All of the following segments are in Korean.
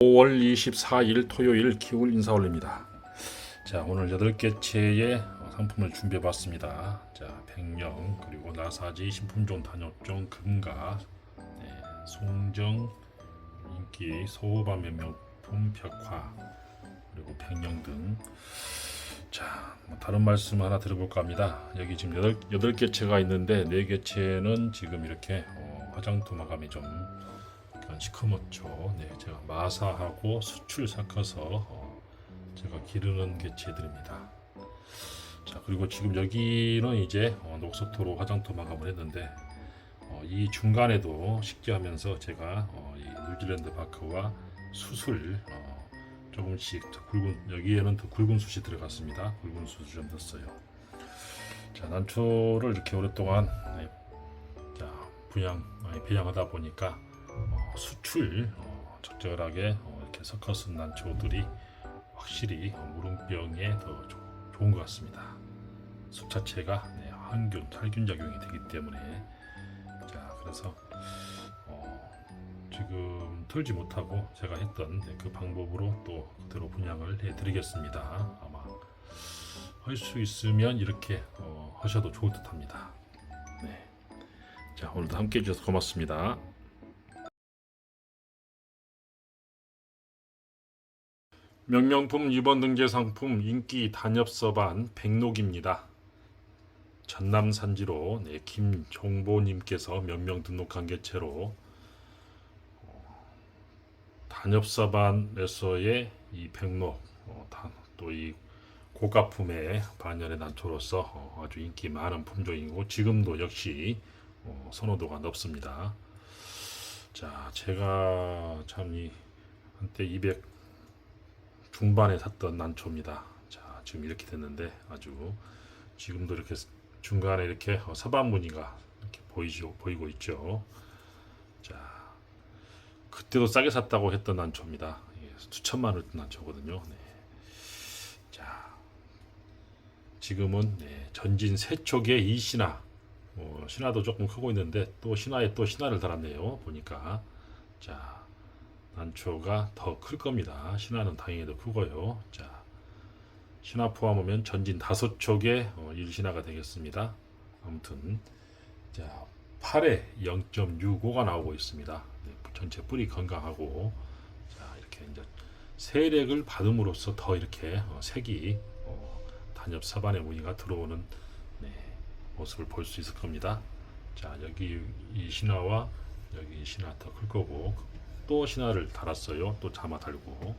5월 24일 토요일 기울 인사 올립니다. 자 오늘 8개체의 상품을 준비해 봤습니다. 자 백령 그리고 나사지 신품종 단엽종 금가 네, 송정 인기 소호반 몇명품 벽화 그리고 백령 등 자, 뭐 다른 말씀 하나 드려볼까 합니다. 여기 지금 여덟, 여덟 개체가 있는데 네 개체는 지금 이렇게 어, 화장토 마감이 좀 약간 시커멓죠. 네, 제가 마사하고 수출 섞어서 어, 제가 기르는 개체들입니다. 자, 그리고 지금 여기는 이제 어, 녹색토로 화장토 마감을 했는데 어, 이 중간에도 식재하면서 제가 어, 이 뉴질랜드 바크와 수술 어, 조금씩 더 굵은 여기에는 더 굵은 숯이 들어갔습니다. 굵은 숯을 좀 넣었어요. 자 난초를 이렇게 오랫동안 네, 자 분양 배양하다 보니까 어, 수출 어, 적절하게 어, 이렇게 섞어 쓴 난초들이 확실히 어, 무릉병에 더 조- 좋은 것 같습니다. 숯 자체가 네, 항균, 살균 작용이 되기 때문에 자 그래서 어, 지금 털지 못하고 제가 했던 네, 그 방법으로 또 그대로 분양을 해드리겠습니다. 아마 할 수 있으면 이렇게 어, 하셔도 좋을 듯합니다. 네. 자 오늘도 함께 해 주셔서 고맙습니다. 명명품 2번 등재 상품 인기 단엽서반 백록입니다. 전남 산지로 네, 김종보님께서 몇명 등록한 개체로 단엽사반에서의 이 백록 어, 또이 고가품의 반열의 난초로서 어, 아주 인기 많은 품종이고 지금도 역시 어, 선호도가 높습니다. 자, 제가 참 이 한때 200 중반에 샀던 난초입니다. 자, 지금 이렇게 됐는데 아주 지금도 이렇게 중간에 이렇게 어, 사반 무늬가 이렇게 보이죠, 보이고 있죠. 자, 그때도 싸게 샀다고 했던 난초입니다. 예, 수천만 원 난초거든요. 네. 자, 지금은 네, 전진 세촉의 이 신화, 어, 신화도 조금 크고 있는데 또 신화에 또 신화를 달았네요. 보니까 자, 난초가 더 클 겁니다. 신화는 당연히 더 크고요. 자, 신화 포함하면 전진 다섯 촉의 어, 일신화가 되겠습니다. 아무튼 자, 8에 0.65가 나오고 있습니다. 네, 전체 뿌리 건강하고 자 이렇게 이제 세력을 받음으로써 더 이렇게 어, 색이 어, 단엽 사반의 무늬가 들어오는 네, 모습을 볼 수 있을 겁니다. 자 여기 이 신화와 여기 이 신화 더 클 거고 또 신화를 달았어요. 또 자마 달고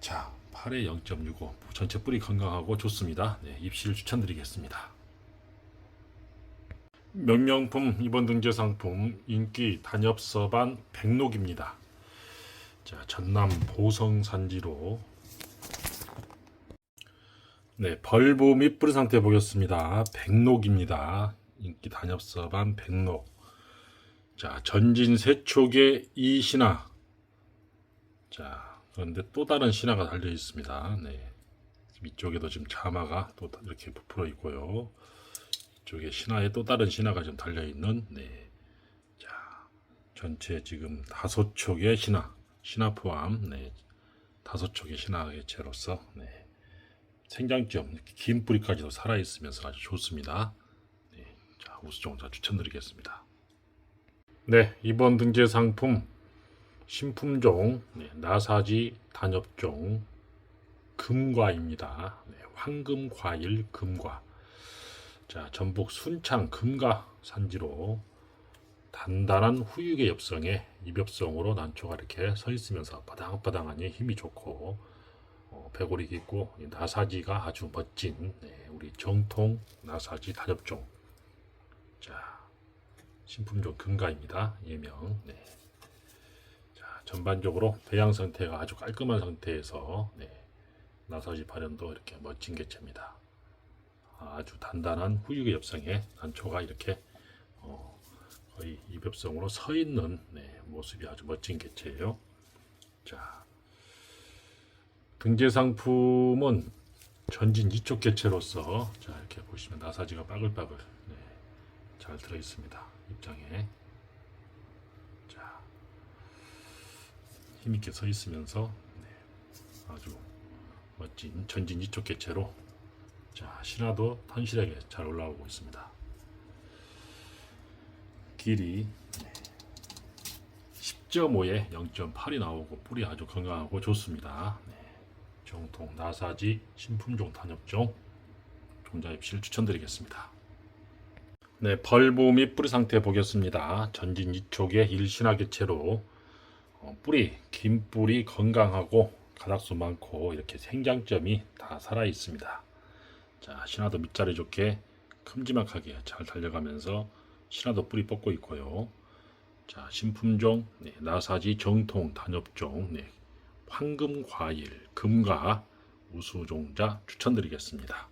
자 8에 0.65 전체 뿌리 건강하고 좋습니다. 네, 입시를 추천드리겠습니다. 명명품 이번 등재 상품 인기 단엽 서반 백록입니다. 자 전남 보성 산지로 네 벌보 및 뿌리 상태 보겠습니다. 백록입니다. 인기 단엽 서반 백록. 자 전진 세촉의 이 신화. 자 그런데 또 다른 신화가 달려 있습니다. 네 이쪽에도 지금 자마가 또 이렇게 부풀어 있고요. 쪽에 신화에 또 다른 신화가 좀 달려 있는 네. 자, 전체 지금 다섯 촉의 신화, 신화 포함 네. 다섯 촉의 신화 개체로서 네. 생장점 긴 뿌리까지도 살아 있으면서 아주 좋습니다. 네. 자, 우수종자 추천드리겠습니다. 네, 이번 등재 상품 신품종 네, 나사지 단엽종 금과입니다. 네, 황금 과일 금과. 자, 전북 순창 금가 산지로 단단한 후육의 엽성에 입엽성으로 난초가 이렇게 서 있으면서 바당바당하니 힘이 좋고 어, 배골이 깊고 이 나사지가 아주 멋진 네, 우리 정통 나사지 단엽종 자 신품종 금가입니다 예명 네. 자 전반적으로 배양 상태가 아주 깔끔한 상태에서 네, 나사지 발현도 이렇게 멋진 개체입니다. 아주 단단한 후육의 엽성에 난초가 이렇게 어, 거의 입엽성으로 서 있는 네, 모습이 아주 멋진 개체예요. 자, 등재 상품은 전진 이쪽 개체로서 자 이렇게 보시면 나사지가 빠글빠글 네, 잘 들어 있습니다. 입장에 자 힘있게 서 있으면서 네, 아주 멋진 전진 이쪽 개체로 자 신화도 턴실하게 잘 올라오고 있습니다. 길이 10.5에 0.8이 나오고 뿌리 아주 건강하고 좋습니다. 네, 정통 나사지 신품종 단엽종 종자 입실 추천드리겠습니다. 네, 벌보 및 뿌리 상태 보겠습니다. 전진 이쪽에 일신화 개체로 어, 뿌리, 긴 뿌리 건강하고 가닥수 많고 이렇게 생장점이 다 살아 있습니다. 자, 신화도 밑자리 좋게 큼지막하게 잘 달려가면서 신화도 뿌리 뻗고 있고요. 자, 신품종, 네, 나사지 정통 단엽종, 네, 황금 과일, 금가 우수종자 추천드리겠습니다.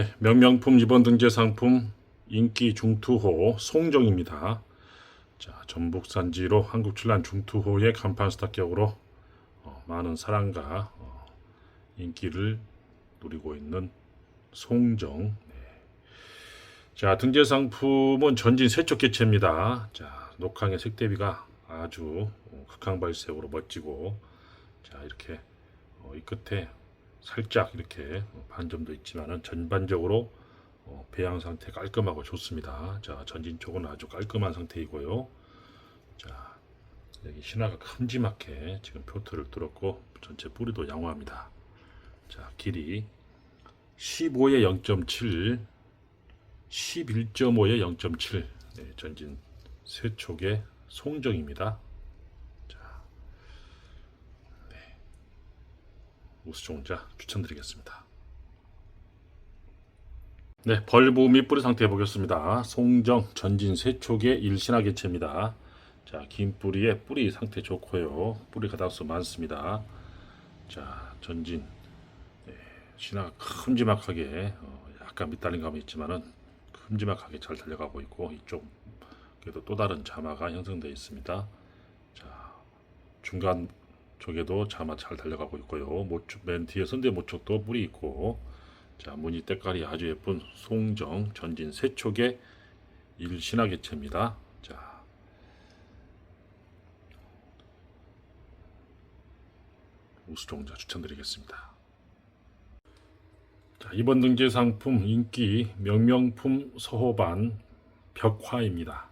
네, 명명품 이번 등재 상품 인기 중투호 송정입니다. 자, 전북 산지로 한국 출란 중투호의 간판 스타격으로 어, 많은 사랑과 어, 인기를 누리고 있는 송정. 네. 자, 등재 상품은 전진 세쪽 개체입니다. 자, 녹항의 색 대비가 아주 어, 극강발색으로 멋지고, 자, 이렇게 어, 이 끝에 살짝 이렇게 반점도 있지만은 전반적으로 어, 배양 상태 깔끔하고 좋습니다. 자, 전진 쪽은 아주 깔끔한 상태이고요. 자, 여기 신화가 큼지막해 지금 표트를 뚫었고 전체 뿌리도 양호합니다. 자, 길이 15에 0.7, 11.5에 0.7 네, 전진 세 촉의 송정입니다. 자, 네, 우수종자 추천드리겠습니다. 네, 벌보 및 뿌리 상태 보겠습니다. 송정 전진 세촉의 일신화 개체입니다. 자, 긴 뿌리에 뿌리 상태 좋고요. 뿌리 가닥수 많습니다. 자, 전진 네, 신화가 큼지막하게 어, 약간 밑달린 감이 있지만은 큼지막하게 잘 달려가고 있고 이쪽 그래도 또 다른 자마가 형성되어 있습니다. 자, 중간 쪽에도 자마 잘 달려가고 있고요. 모축 맨 뒤에 선대 모축도 뿌리 있고 자, 무늬 때깔이 아주 예쁜 송정 전진 세촉의 일신화 개체입니다. 자, 우수종자 추천드리겠습니다. 자, 이번 등재 상품 인기 명명품 서호반 벽화입니다.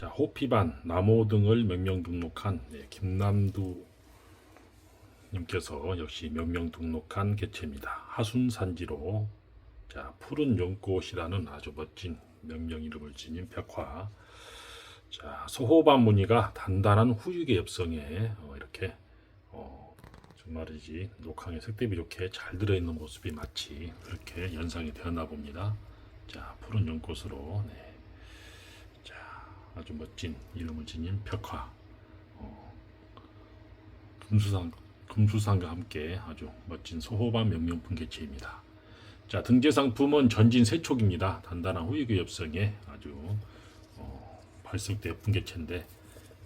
자, 호피반 나무 등을 명명 등록한 네, 김남두 님께서 역시 명명 등록한 개체입니다. 하순산지로 자 푸른 연꽃이라는 아주 멋진 명명 이름을 지닌 벽화. 자 소호반 무늬가 단단한 후육의 엽성에 어, 이렇게 어, 정말이지 녹항에 색대비 좋게 잘 들어있는 모습이 마치 그렇게 연상이 되었나 봅니다. 자 푸른 연꽃으로 네. 자 아주 멋진 이름을 지닌 벽화. 어, 금수상 금수산과 함께 아주 멋진 소호반 명명품 개체입니다. 자 등재 상품은 전진 세촉입니다. 단단한 후유교 엽성에 아주 어, 발색도 예쁜 개체인데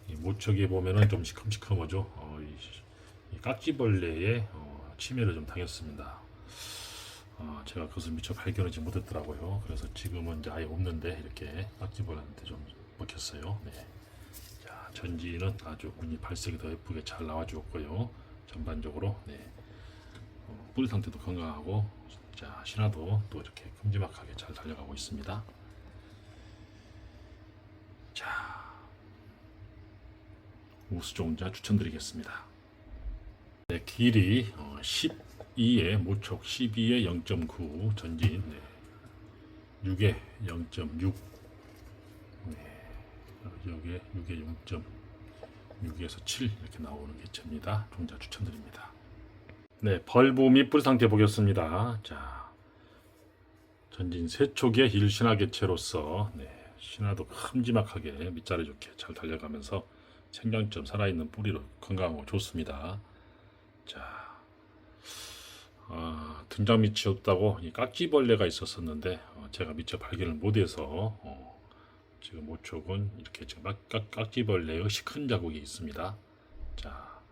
이 모척에 보면은 좀 시큼시큼하죠. 어, 이, 이 깍지벌레의 어, 침해를 좀 당했습니다. 어, 제가 그것을 미처 발견하지 못했더라고요. 그래서 지금은 이제 아예 없는데 이렇게 깍지벌레한테 좀 먹혔어요. 네. 자 전지는 아주 무늬 발색이 더 예쁘게 잘 나와주었고요. 전반적으로 네. 어, 뿌리 상태도 건강하고 자 신화도 또 이렇게 큼지막하게 잘 달려가고 있습니다. 자 우수종자 추천드리겠습니다. 네, 길이 어, 12에 모촉 12에 0.9 전진 네. 6에 0.6 네. 여기에 6에 0. 6에서 7 이렇게 나오는 개체입니다. 종자 추천드립니다. 네, 벌보 및 뿌리 상태 보겠습니다. 자, 전진 세촉의 일신화 개체로서 네, 신화도 큼지막하게 밑자리 좋게 잘 달려가면서 생장점 살아있는 뿌리로 건강하고 좋습니다. 자, 아, 등장 밑이 없다고 이 깍지벌레가 있었었는데 어, 제가 미처 발견을 못해서 어, 지금 모촉은 이렇게 지금 깍, 깍, 깍지벌레의 시큰 자국이 있습니다. 자,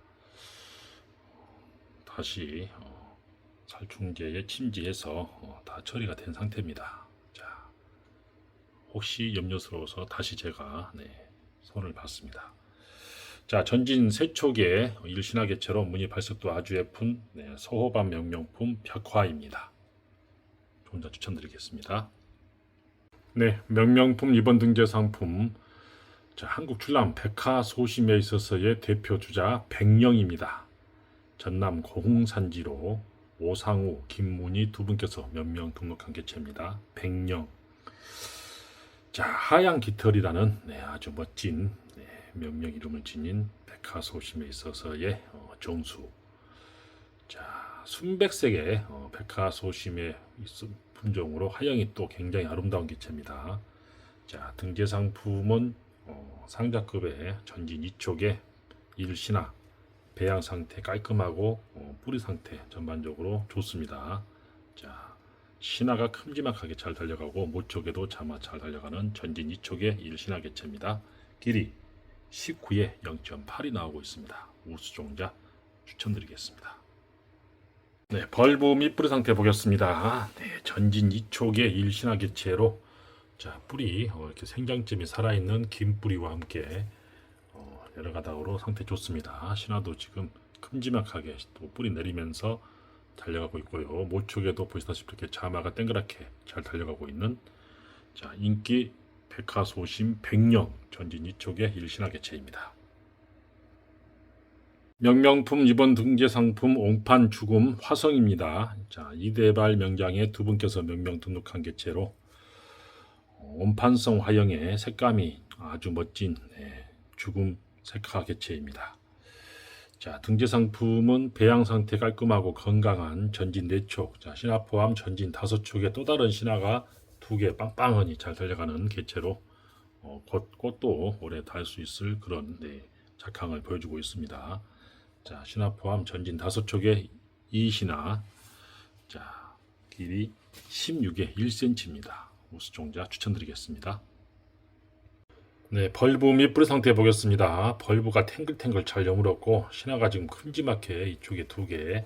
다시 어, 살충제에 침지해서 어, 다 처리가 된 상태입니다. 자, 혹시 염려스러워서 다시 제가 네, 손을 봤습니다. 자, 전진 세촉의 일신화 개체로 무늬 발색도 아주 예쁜 네, 소호반 명명품 벽화입니다. 혼자 추천드리겠습니다. 네, 명명품 이번 등재 상품 자, 한국 출람 백화 소심에 있어서의 대표 주자 백령입니다. 전남 고흥 산지로 오상우, 김문희 두 분께서 몇 명 등록한 개체입니다. 백령. 자, 하양 깃털이라는 네, 아주 멋진 네, 명명 이름을 지닌 백화 소심에 있어서의 어, 정수. 자, 순백색의 어, 백화 소심의 있음- 품종으로 하양이 또 굉장히 아름다운 개체입니다. 자, 등재 상품은 어, 상자급의 전진 2촉의 일신화, 배양 상태 깔끔하고 어, 뿌리 상태 전반적으로 좋습니다. 자, 신화가 큼지막하게 잘 달려가고 모촉에도 자마 잘 달려가는 전진 2촉의 일신화 개체입니다. 길이 19에 0.8이 나오고 있습니다. 우수종자 추천드리겠습니다. 네, 벌브 밑뿌리 상태 보겠습니다. 네, 전진 2촉의 일신화 개체로 자 뿌리 어, 이렇게 생장점이 살아있는 긴 뿌리와 함께 어, 여러 가닥으로 상태 좋습니다. 신화도 지금 큼지막하게 또 뿌리 내리면서 달려가고 있고요. 모촉에도 보시다시피 이렇게 자마가 땡그랗게 잘 달려가고 있는 자 인기 백화소심 백령 전진 2촉의 일신화 개체입니다. 명명품 이번 등재 상품 옹판 죽음 화성입니다. 자 이대발 명장의 두 분께서 명명 등록한 개체로 어, 원판성 화형의 색감이 아주 멋진 네, 죽음 색화 개체입니다. 자 등재 상품은 배양 상태 깔끔하고 건강한 전진 4촉, 자 신화 포함 전진 5촉의 또 다른 신화가 두 개 빵빵하니 잘 달려가는 개체로 어, 곧, 곧도 오래 달수 있을 그런 네, 작황을 보여주고 있습니다. 자 신화 포함 전진 5촉의 이 신화 자 길이 16에 1cm입니다. 우수 종자 추천드리겠습니다. 네, 벌브 및 뿌리 상태 보겠습니다. 벌브가 탱글탱글 잘 여물었고 신화가 지금 큼지막해 이쪽에 두 개.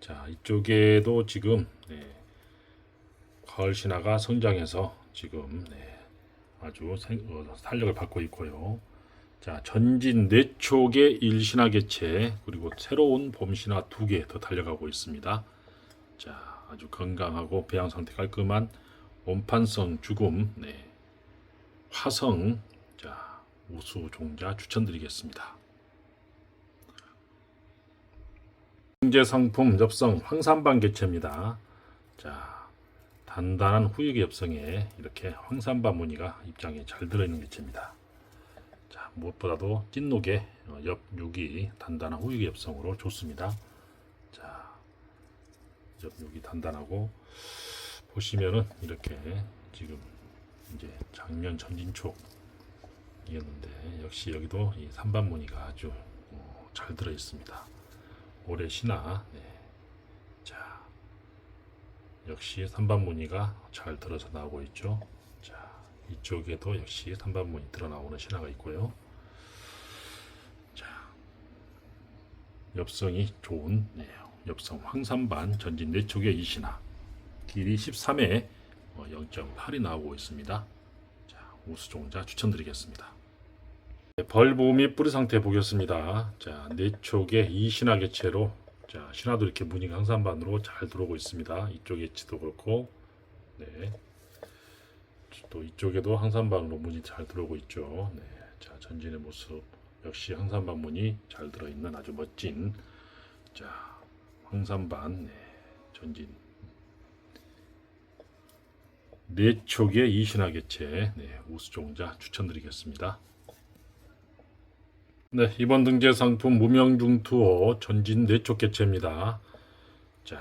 자, 이쪽에도 지금 네, 가을 신화가 성장해서 지금 네, 아주 생, 어, 탄력을 받고 있고요. 자, 전진 네 촉의 일신화 개체 그리고 새로운 봄 신화 두 개 더 달려가고 있습니다. 자, 아주 건강하고 배양 상태 깔끔한 원판성 죽음 네. 화성 자 우수 종자 추천드리겠습니다. 경제 상품 엽성 황산반 개체입니다. 자 단단한 후육의 엽성에 이렇게 황산반 무늬가 입장에 잘 들어있는 개체입니다. 자 무엇보다도 찐녹의 어, 옆육이 단단한 후육의 엽성으로 좋습니다. 자 옆육이 단단하고 보시면은 이렇게 지금 이제 작년 전진촉이었는데 역시 여기도 이 삼반 무늬가 아주 어, 잘 들어 있습니다. 올해 신화 네. 자 역시 삼반 무늬가 잘 들어서 나오고 있죠. 자 이쪽에도 역시 삼반 무늬 들어 나오는 신화가 있고요. 자 엽성이 좋은 네, 엽성 황산반 전진 네 촉의 이 신화 길이 13에 0.8이 나오고 있습니다. 자, 우수종자 추천드리겠습니다. 네, 및 뿌리 상태 보겠습니다. 자, 네 촉의 이 신화 개체로 자, 신화도 이렇게 무늬가 항산반으로 잘 들어오고 있습니다. 이쪽 엣지도 그렇고, 네. 또 이쪽에도 항산반으로 무늬 잘 들어오고 있죠. 네. 자, 전진의 모습 역시 항산반 무늬 잘 들어있는 아주 멋진 자, 황산반 네, 전진 네 촉의 이신화 개체 네, 우수종자 추천드리겠습니다. 네 이번 등재 상품 무명중투호 전진 네촉 개체입니다. 자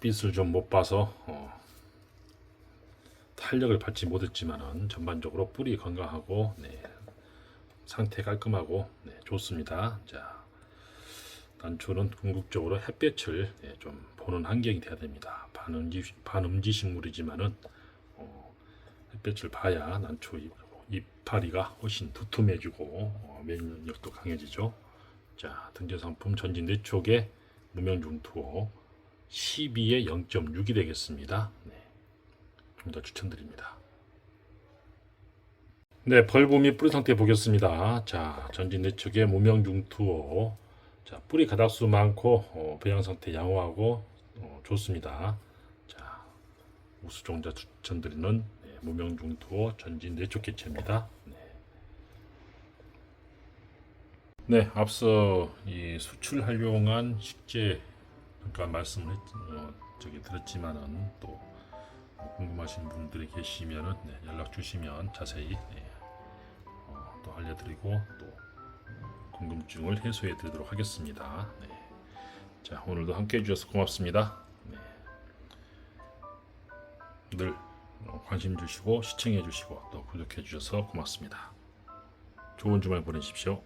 빛을 좀 못 봐서 어, 탄력을 받지 못했지만은 전반적으로 뿌리 건강하고 네, 상태 깔끔하고 네, 좋습니다. 자 단초는 궁극적으로 햇볕을 예, 좀 보는 환경이 돼야 됩니다. 반음지 반음지 식물이지만은 어, 햇볕을 봐야 난초 잎, 이파리가 훨씬 두툼해지고 어, 면역력도 강해지죠. 자 등재 상품 전진 내촉의 무명중투호 12에 0.6이 되겠습니다. 네, 좀 더 추천드립니다. 네, 및 뿌리 상태 보겠습니다. 자, 전진 내측에 무명중투호. 자, 뿌리 가닥수 많고 어, 배양 상태 양호하고 어, 좋습니다. 자, 우수종자 추천드리는 네, 무명중투호 전진 내쪽 개체입니다. 네. 네, 앞서 이 수출 활용한 식재 잠깐 말씀을 했, 어, 저기 드렸지만은 또 궁금하신 분들이 계시면은 네, 연락 주시면 자세히 네, 어, 또 알려드리고 또 궁금증을 해소해 드리도록 하겠습니다. 네. 자 오늘도 함께 해주셔서 고맙습니다. 네. 늘 어, 관심 주시고 시청해 주시고 또 구독해 주셔서 고맙습니다. 좋은 주말 보내십시오.